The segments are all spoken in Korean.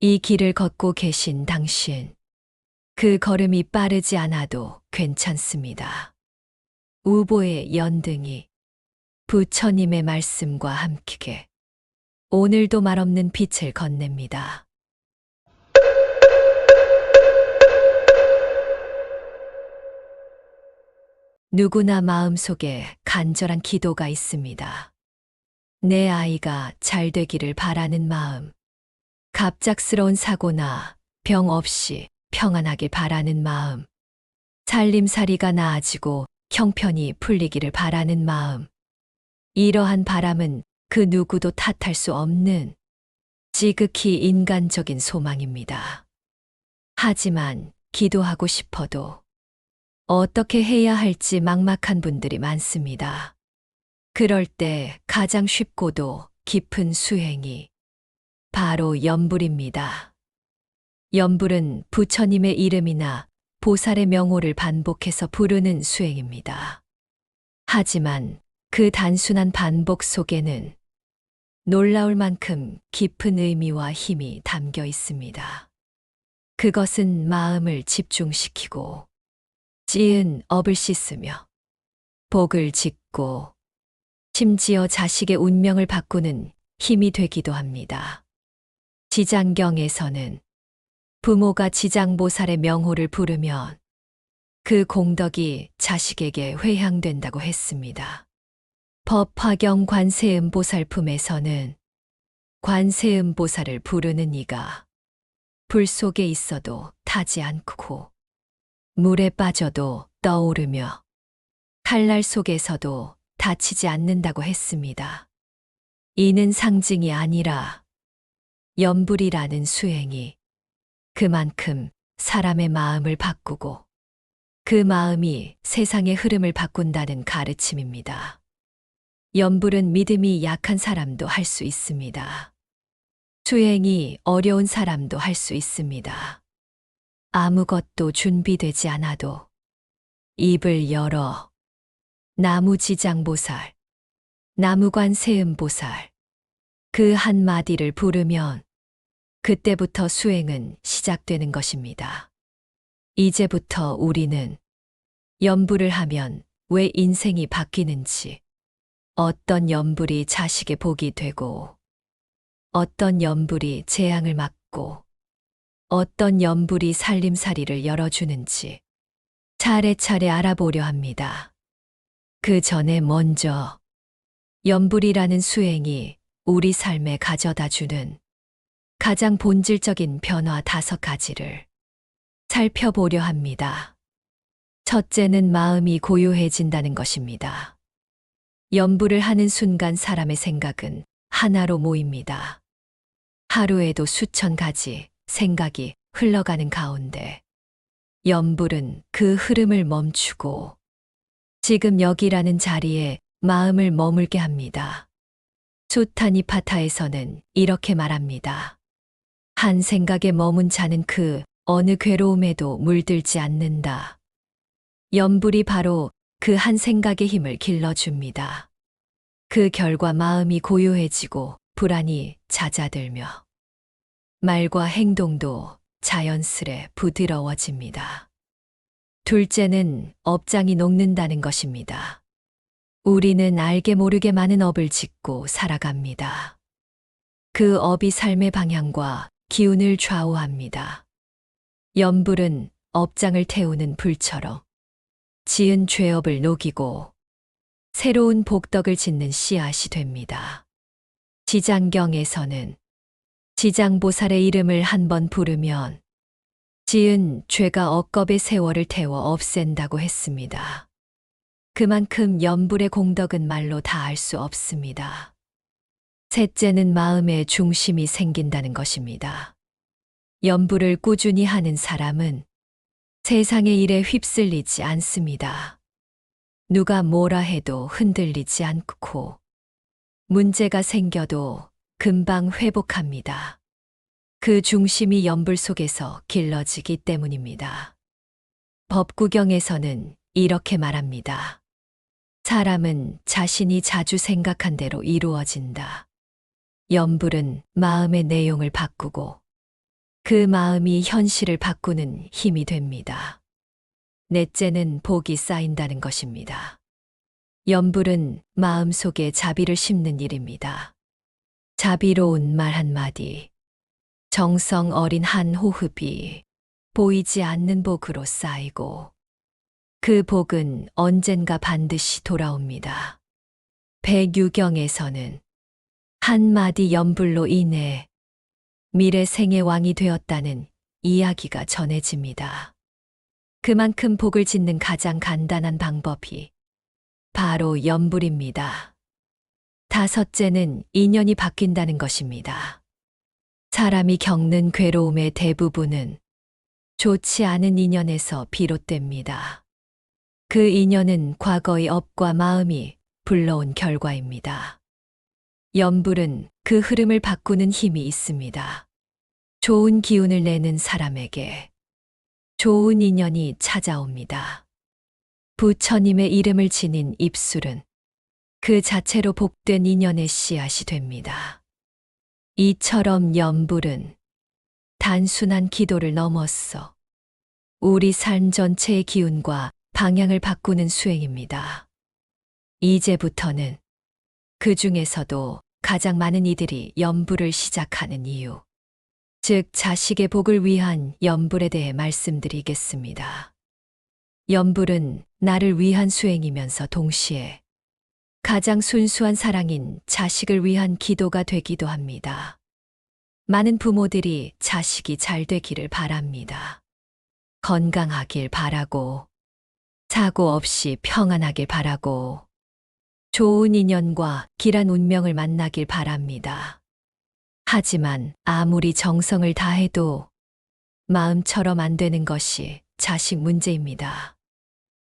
이 길을 걷고 계신 당신. 그 걸음이 빠르지 않아도 괜찮습니다. 우보의 연등이 부처님의 말씀과 함께 오늘도 말없는 빛을 건넵니다. 누구나 마음속에 간절한 기도가 있습니다. 내 아이가 잘 되기를 바라는 마음. 갑작스러운 사고나 병 없이 평안하길 바라는 마음. 살림살이가 나아지고 형편이 풀리기를 바라는 마음. 이러한 바람은 그 누구도 탓할 수 없는 지극히 인간적인 소망입니다. 하지만 기도하고 싶어도 어떻게 해야 할지 막막한 분들이 많습니다. 그럴 때 가장 쉽고도 깊은 수행이 바로 연불입니다. 연불은 부처님의 이름이나 보살의 명호를 반복해서 부르는 수행입니다. 하지만 그 단순한 반복 속에는 놀라울 만큼 깊은 의미와 힘이 담겨 있습니다. 그것은 마음을 집중시키고 지은 업을 씻으며 복을 짓고 심지어 자식의 운명을 바꾸는 힘이 되기도 합니다. 지장경에서는 부모가 지장보살의 명호를 부르면 그 공덕이 자식에게 회향된다고 했습니다. 법화경 관세음보살품에서는 관세음보살을 부르는 이가 불 속에 있어도 타지 않고 물에 빠져도 떠오르며 칼날 속에서도 다치지 않는다고 했습니다. 이는 상징이 아니라 연불이라는 수행이 그만큼 사람의 마음을 바꾸고 그 마음이 세상의 흐름을 바꾼다는 가르침입니다. 연불은 믿음이 약한 사람도 할 수 있습니다. 수행이 어려운 사람도 할 수 있습니다. 아무것도 준비되지 않아도 입을 열어 나무지장보살, 나무관 세음보살 그 한마디를 부르면 그때부터 수행은 시작되는 것입니다. 이제부터 우리는 연불을 하면 왜 인생이 바뀌는지, 어떤 연불이 자식의 복이 되고, 어떤 연불이 재앙을 막고, 어떤 연불이 살림살이를 열어주는지 차례차례 알아보려 합니다. 그 전에 먼저 연불이라는 수행이 우리 삶에 가져다 주는 가장 본질적인 변화 다섯 가지를 살펴보려 합니다. 첫째는 마음이 고요해진다는 것입니다. 연불을 하는 순간 사람의 생각은 하나로 모입니다. 하루에도 수천 가지 생각이 흘러가는 가운데 연불은 그 흐름을 멈추고 지금 여기라는 자리에 마음을 머물게 합니다. 수타니파타에서는 이렇게 말합니다. 한 생각에 머문 자는 그 어느 괴로움에도 물들지 않는다. 연불이 바로 그 한 생각의 힘을 길러줍니다. 그 결과 마음이 고요해지고 불안이 잦아들며 말과 행동도 자연스레 부드러워집니다. 둘째는 업장이 녹는다는 것입니다. 우리는 알게 모르게 많은 업을 짓고 살아갑니다. 그 업이 삶의 방향과 기운을 좌우합니다. 연불은 업장을 태우는 불처럼 지은 죄업을 녹이고 새로운 복덕을 짓는 씨앗이 됩니다. 지장경에서는 지장보살의 이름을 한 번 부르면 지은 죄가 억겁의 세월을 태워 없앤다고 했습니다. 그만큼 연불의 공덕은 말로 다 알 수 없습니다. 셋째는 마음의 중심이 생긴다는 것입니다. 연불을 꾸준히 하는 사람은 세상의 일에 휩쓸리지 않습니다. 누가 뭐라 해도 흔들리지 않고 문제가 생겨도 금방 회복합니다. 그 중심이 연불 속에서 길러지기 때문입니다. 법구경에서는 이렇게 말합니다. 사람은 자신이 자주 생각한 대로 이루어진다. 연불은 마음의 내용을 바꾸고 그 마음이 현실을 바꾸는 힘이 됩니다. 넷째는 복이 쌓인다는 것입니다. 연불은 마음 속에 자비를 심는 일입니다. 자비로운 말 한마디, 정성 어린 한 호흡이 보이지 않는 복으로 쌓이고 그 복은 언젠가 반드시 돌아옵니다. 백유경에서는 한마디 연불로 인해 미래 생의 왕이 되었다는 이야기가 전해집니다. 그만큼 복을 짓는 가장 간단한 방법이 바로 연불입니다. 다섯째는 인연이 바뀐다는 것입니다. 사람이 겪는 괴로움의 대부분은 좋지 않은 인연에서 비롯됩니다. 그 인연은 과거의 업과 마음이 불러온 결과입니다. 연불은 그 흐름을 바꾸는 힘이 있습니다. 좋은 기운을 내는 사람에게 좋은 인연이 찾아옵니다. 부처님의 이름을 지닌 입술은 그 자체로 복된 인연의 씨앗이 됩니다. 이처럼 연불은 단순한 기도를 넘었어 우리 삶 전체의 기운과 방향을 바꾸는 수행입니다. 이제부터는 그 중에서도 가장 많은 이들이 연불을 시작하는 이유, 즉 자식의 복을 위한 연불에 대해 말씀드리겠습니다. 연불은 나를 위한 수행이면서 동시에 가장 순수한 사랑인 자식을 위한 기도가 되기도 합니다. 많은 부모들이 자식이 잘 되기를 바랍니다. 건강하길 바라고, 사고 없이 평안하길 바라고, 좋은 인연과 길한 운명을 만나길 바랍니다. 하지만 아무리 정성을 다해도 마음처럼 안 되는 것이 자식 문제입니다.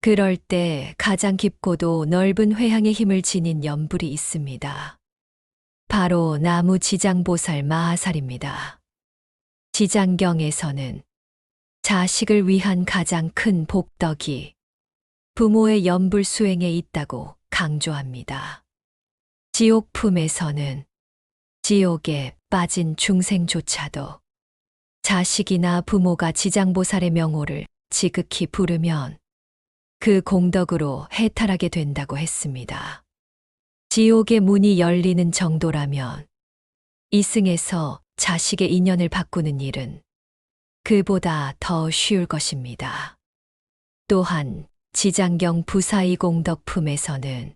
그럴 때 가장 깊고도 넓은 회향의 힘을 지닌 연불이 있습니다. 바로 나무 지장보살 마하살입니다. 지장경에서는 자식을 위한 가장 큰 복덕이 부모의 연불 수행에 있다고 강조합니다. 지옥 품에서는 지옥에 빠진 중생조차도 자식이나 부모가 지장보살의 명호를 지극히 부르면 그 공덕으로 해탈하게 된다고 했습니다. 지옥의 문이 열리는 정도라면 이승에서 자식의 인연을 바꾸는 일은 그보다 더 쉬울 것입니다. 또한 지장경 부사이 공덕 품에서는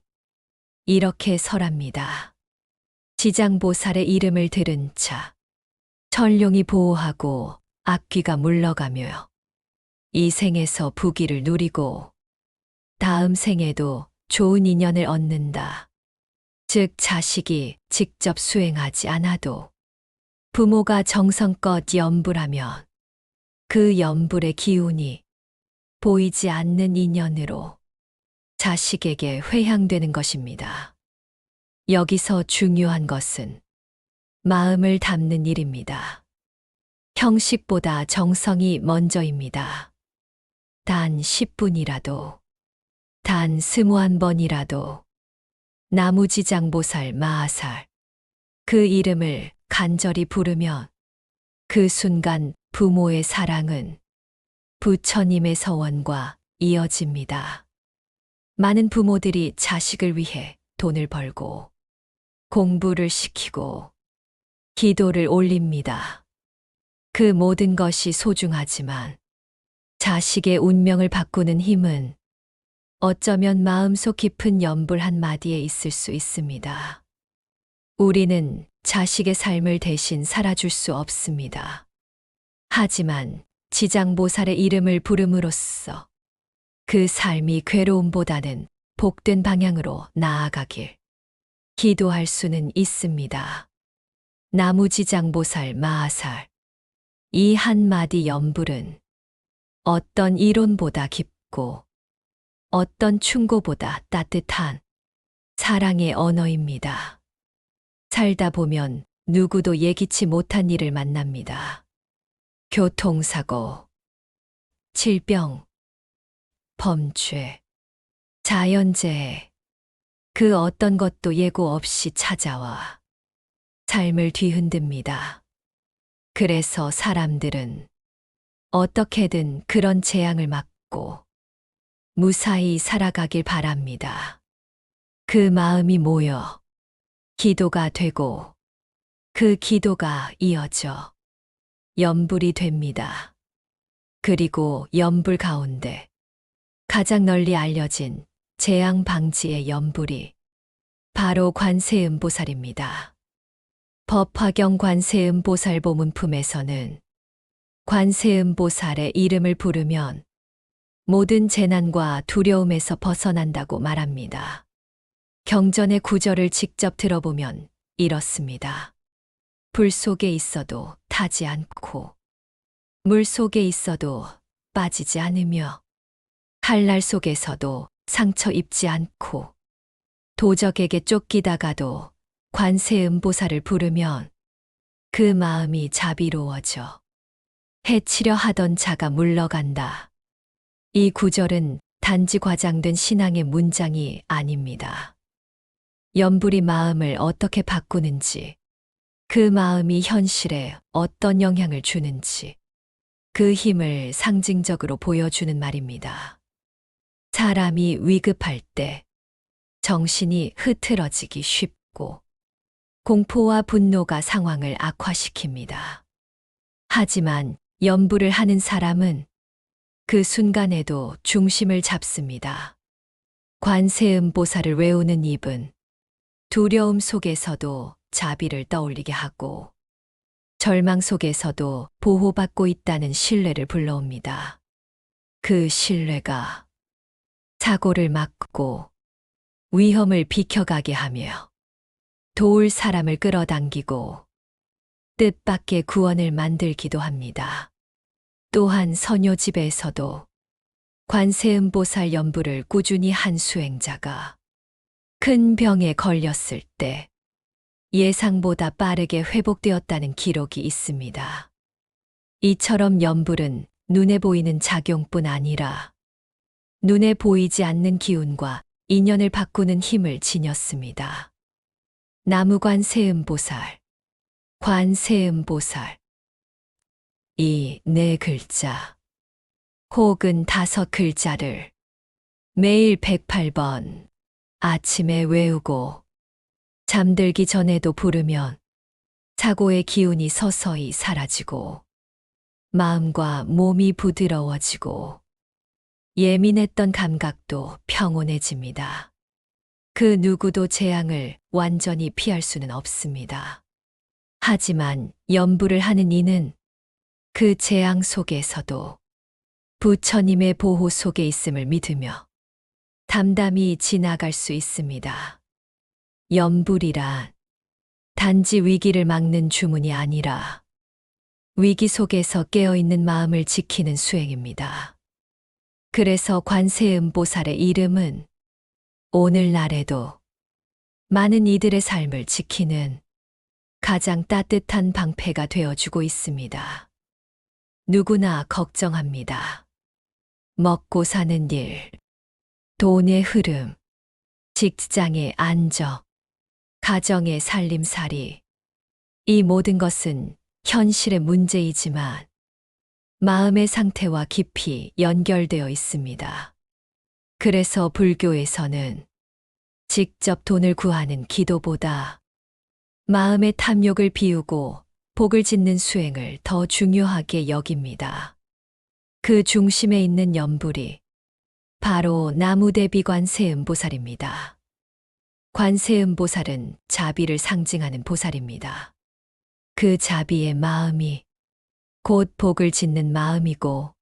이렇게 설합니다. 지장보살의 이름을 들은 자, 천룡이 보호하고 악귀가 물러가며 이 생에서 부귀를 누리고 다음 생에도 좋은 인연을 얻는다. 즉 자식이 직접 수행하지 않아도 부모가 정성껏 연불하면 그 연불의 기운이 보이지 않는 인연으로 자식에게 회향되는 것입니다. 여기서 중요한 것은 마음을 담는 일입니다. 형식보다 정성이 먼저입니다. 단 10분이라도, 단 스무 한 번이라도, 나무지장보살 마하살, 그 이름을 간절히 부르면 그 순간 부모의 사랑은 부처님의 서원과 이어집니다. 많은 부모들이 자식을 위해 돈을 벌고 공부를 시키고 기도를 올립니다. 그 모든 것이 소중하지만 자식의 운명을 바꾸는 힘은 어쩌면 마음속 깊은 연불 한마디에 있을 수 있습니다. 우리는 자식의 삶을 대신 살아줄 수 없습니다. 하지만 지장보살의 이름을 부름으로써 그 삶이 괴로움보다는 복된 방향으로 나아가길 기도할 수는 있습니다. 나무지장보살 마하살 이 한마디 연불은 어떤 이론보다 깊고 어떤 충고보다 따뜻한 사랑의 언어입니다. 살다 보면 누구도 예기치 못한 일을 만납니다. 교통사고, 질병, 범죄, 자연재해, 그 어떤 것도 예고 없이 찾아와 삶을 뒤흔듭니다. 그래서 사람들은 어떻게든 그런 재앙을 막고 무사히 살아가길 바랍니다. 그 마음이 모여 기도가 되고 그 기도가 이어져 연불이 됩니다. 그리고 연불 가운데 가장 널리 알려진 재앙 방지의 연불이 바로 관세음보살입니다. 법화경 관세음보살 보문품에서는 관세음보살의 이름을 부르면 모든 재난과 두려움에서 벗어난다고 말합니다. 경전의 구절을 직접 들어보면 이렇습니다. 불 속에 있어도 타지 않고, 물 속에 있어도 빠지지 않으며, 칼날 속에서도 상처 입지 않고, 도적에게 쫓기다가도 관세음보살을 부르면 그 마음이 자비로워져 해치려 하던 자가 물러간다. 이 구절은 단지 과장된 신앙의 문장이 아닙니다. 연불이 마음을 어떻게 바꾸는지, 그 마음이 현실에 어떤 영향을 주는지, 그 힘을 상징적으로 보여주는 말입니다. 사람이 위급할 때 정신이 흐트러지기 쉽고 공포와 분노가 상황을 악화시킵니다. 하지만 연불을 하는 사람은 그 순간에도 중심을 잡습니다. 관세음 보살을 외우는 입은 두려움 속에서도 자비를 떠올리게 하고 절망 속에서도 보호받고 있다는 신뢰를 불러옵니다. 그 신뢰가 사고를 막고 위험을 비켜가게 하며 도울 사람을 끌어당기고 뜻밖의 구원을 만들기도 합니다. 또한 선효집에서도 관세음보살 연부를 꾸준히 한 수행자가 큰 병에 걸렸을 때 예상보다 빠르게 회복되었다는 기록이 있습니다. 이처럼 연불은 눈에 보이는 작용뿐 아니라 눈에 보이지 않는 기운과 인연을 바꾸는 힘을 지녔습니다. 나무관 세음보살, 관세음보살. 이 네 글자, 혹은 다섯 글자를 매일 108번 아침에 외우고 잠들기 전에도 부르면 사고의 기운이 서서히 사라지고 마음과 몸이 부드러워지고 예민했던 감각도 평온해집니다. 그 누구도 재앙을 완전히 피할 수는 없습니다. 하지만 연부를 하는 이는 그 재앙 속에서도 부처님의 보호 속에 있음을 믿으며 담담히 지나갈 수 있습니다. 연불이란 단지 위기를 막는 주문이 아니라 위기 속에서 깨어있는 마음을 지키는 수행입니다. 그래서 관세음보살의 이름은 오늘날에도 많은 이들의 삶을 지키는 가장 따뜻한 방패가 되어주고 있습니다. 누구나 걱정합니다. 먹고 사는 일, 돈의 흐름, 직장의 안정, 가정의 살림살이. 이 모든 것은 현실의 문제이지만 마음의 상태와 깊이 연결되어 있습니다. 그래서 불교에서는 직접 돈을 구하는 기도보다 마음의 탐욕을 비우고 복을 짓는 수행을 더 중요하게 여깁니다. 그 중심에 있는 연불이 바로 나무대비 관 세음보살입니다. 관세음 보살은 자비를 상징하는 보살입니다. 그 자비의 마음이 곧 복을 짓는 마음이고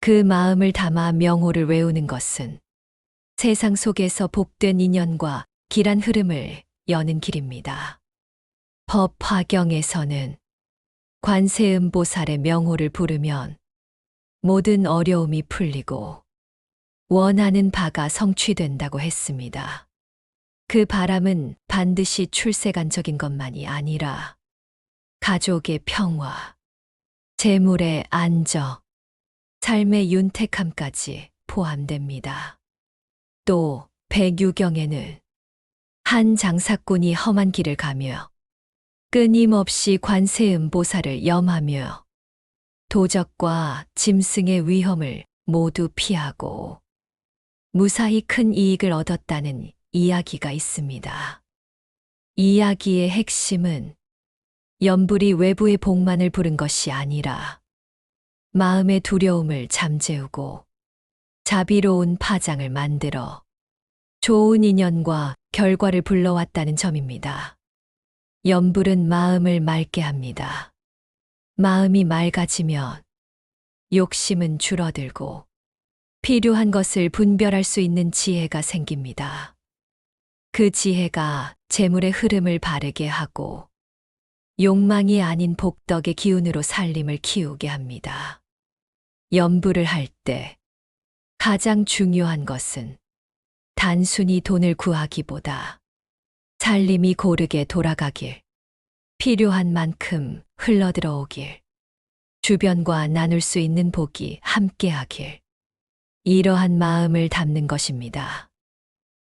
그 마음을 담아 명호를 외우는 것은 세상 속에서 복된 인연과 길한 흐름을 여는 길입니다. 법화경에서는 관세음 보살의 명호를 부르면 모든 어려움이 풀리고 원하는 바가 성취된다고 했습니다. 그 바람은 반드시 출세간적인 것만이 아니라 가족의 평화, 재물의 안정, 삶의 윤택함까지 포함됩니다. 또 백유경에는 한 장사꾼이 험한 길을 가며 끊임없이 관세음 보살을 염하며 도적과 짐승의 위험을 모두 피하고 무사히 큰 이익을 얻었다는 이야기가 있습니다. 이야기의 핵심은 연불이 외부의 복만을 부른 것이 아니라 마음의 두려움을 잠재우고 자비로운 파장을 만들어 좋은 인연과 결과를 불러왔다는 점입니다. 연불은 마음을 맑게 합니다. 마음이 맑아지면 욕심은 줄어들고 필요한 것을 분별할 수 있는 지혜가 생깁니다. 그 지혜가 재물의 흐름을 바르게 하고 욕망이 아닌 복덕의 기운으로 살림을 키우게 합니다. 연불을 할때 가장 중요한 것은 단순히 돈을 구하기보다 살림이 고르게 돌아가길, 필요한 만큼 흘러들어오길, 주변과 나눌 수 있는 복이 함께하길, 이러한 마음을 담는 것입니다.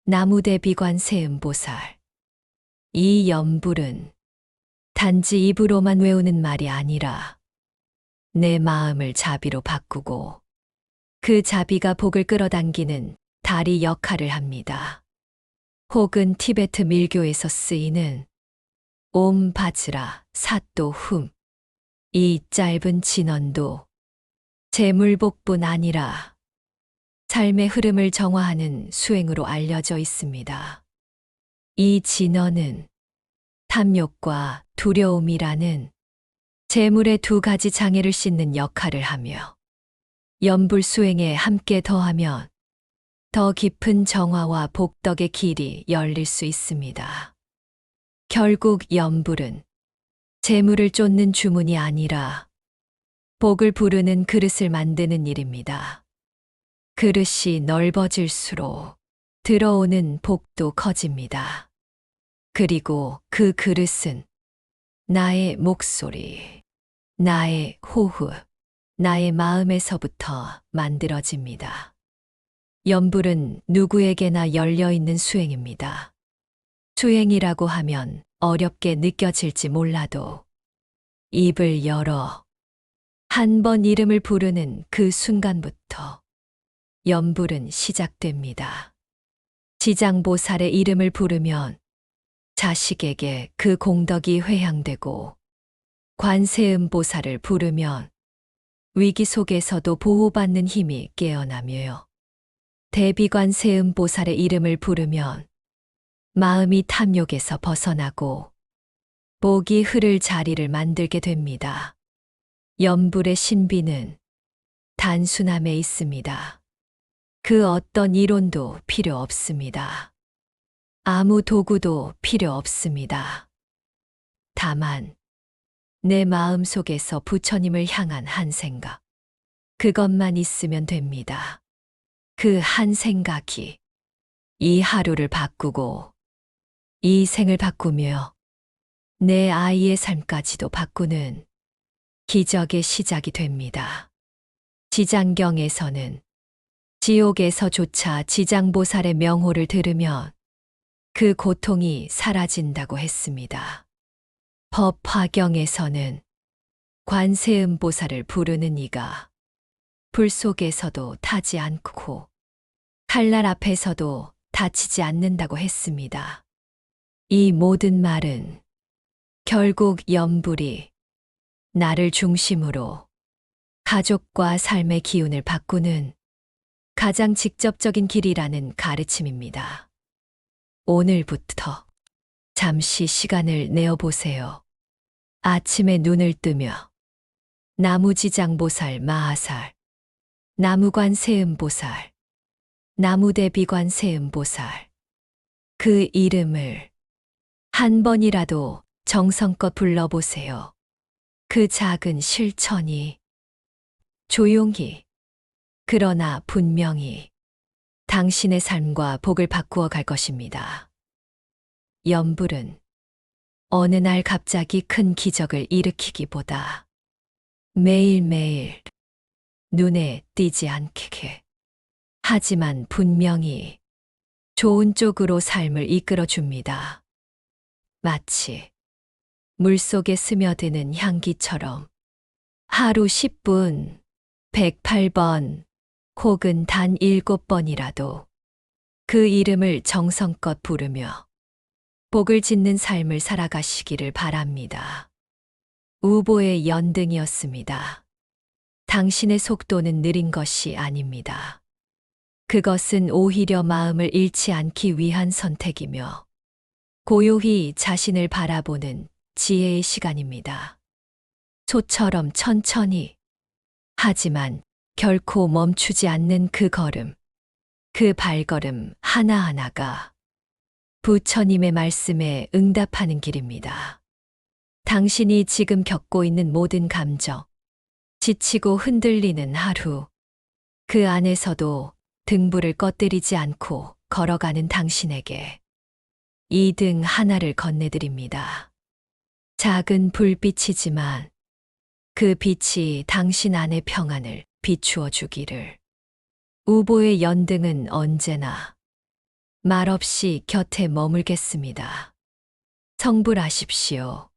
나무대비관 세음보살. 이 연불은 단지 입으로만 외우는 말이 아니라 내 마음을 자비로 바꾸고 그 자비가 복을 끌어당기는 다리 역할을 합니다. 혹은 티베트 밀교에서 쓰이는 옴 바즈라 사또 훔. 이 짧은 진언도 재물복뿐 아니라 삶의 흐름을 정화하는 수행으로 알려져 있습니다. 이 진언은 탐욕과 두려움이라는 재물의 두 가지 장애를 씻는 역할을 하며 연불 수행에 함께 더하면 더 깊은 정화와 복덕의 길이 열릴 수 있습니다. 결국 연불은 재물을 쫓는 주문이 아니라 복을 부르는 그릇을 만드는 일입니다. 그릇이 넓어질수록 들어오는 복도 커집니다. 그리고 그 그릇은 나의 목소리, 나의 호흡, 나의 마음에서부터 만들어집니다. 연불은 누구에게나 열려 있는 수행입니다. 수행이라고 하면 어렵게 느껴질지 몰라도 입을 열어 한 번 이름을 부르는 그 순간부터 연불은 시작됩니다. 지장보살의 이름을 부르면 자식에게 그 공덕이 회향되고 관세음 보살을 부르면 위기 속에서도 보호받는 힘이 깨어나며요. 대비관세음 보살의 이름을 부르면 마음이 탐욕에서 벗어나고 복이 흐를 자리를 만들게 됩니다. 연불의 신비는 단순함에 있습니다. 그 어떤 이론도 필요 없습니다. 아무 도구도 필요 없습니다. 다만, 내 마음 속에서 부처님을 향한 한 생각. 그것만 있으면 됩니다. 그 한 생각이 이 하루를 바꾸고 이 생을 바꾸며 내 아이의 삶까지도 바꾸는 기적의 시작이 됩니다. 지장경에서는 지옥에서조차 지장보살의 명호를 들으면 그 고통이 사라진다고 했습니다. 법화경에서는 관세음 보살을 부르는 이가 불 속에서도 타지 않고 칼날 앞에서도 다치지 않는다고 했습니다. 이 모든 말은 결국 연불이 나를 중심으로 가족과 삶의 기운을 바꾸는 가장 직접적인 길이라는 가르침입니다. 오늘부터 잠시 시간을 내어 보세요. 아침에 눈을 뜨며 나무지장보살 마하살, 나무관 세음보살, 나무대비관 세음보살. 그 이름을 한 번이라도 정성껏 불러보세요. 그 작은 실천이 조용히, 그러나 분명히 당신의 삶과 복을 바꾸어 갈 것입니다. 연불은 어느 날 갑자기 큰 기적을 일으키기보다 매일매일 눈에 띄지 않게 하지만 분명히 좋은 쪽으로 삶을 이끌어 줍니다. 마치 물속에 스며드는 향기처럼 하루 10분, 108번, 혹은 단 7번이라도 그 이름을 정성껏 부르며 복을 짓는 삶을 살아가시기를 바랍니다. 우보의 연등이었습니다. 당신의 속도는 느린 것이 아닙니다. 그것은 오히려 마음을 잃지 않기 위한 선택이며 고요히 자신을 바라보는 지혜의 시간입니다. 소처럼 천천히 하지만 결코 멈추지 않는 그 걸음, 그 발걸음 하나하나가 부처님의 말씀에 응답하는 길입니다. 당신이 지금 겪고 있는 모든 감정, 지치고 흔들리는 하루, 그 안에서도 등불을 꺼뜨리지 않고 걸어가는 당신에게 이 등 하나를 건네드립니다. 작은 불빛이지만 그 빛이 당신 안의 평안을 비추어 주기를. 우보의 연등은 언제나 말없이 곁에 머물겠습니다. 성불하십시오.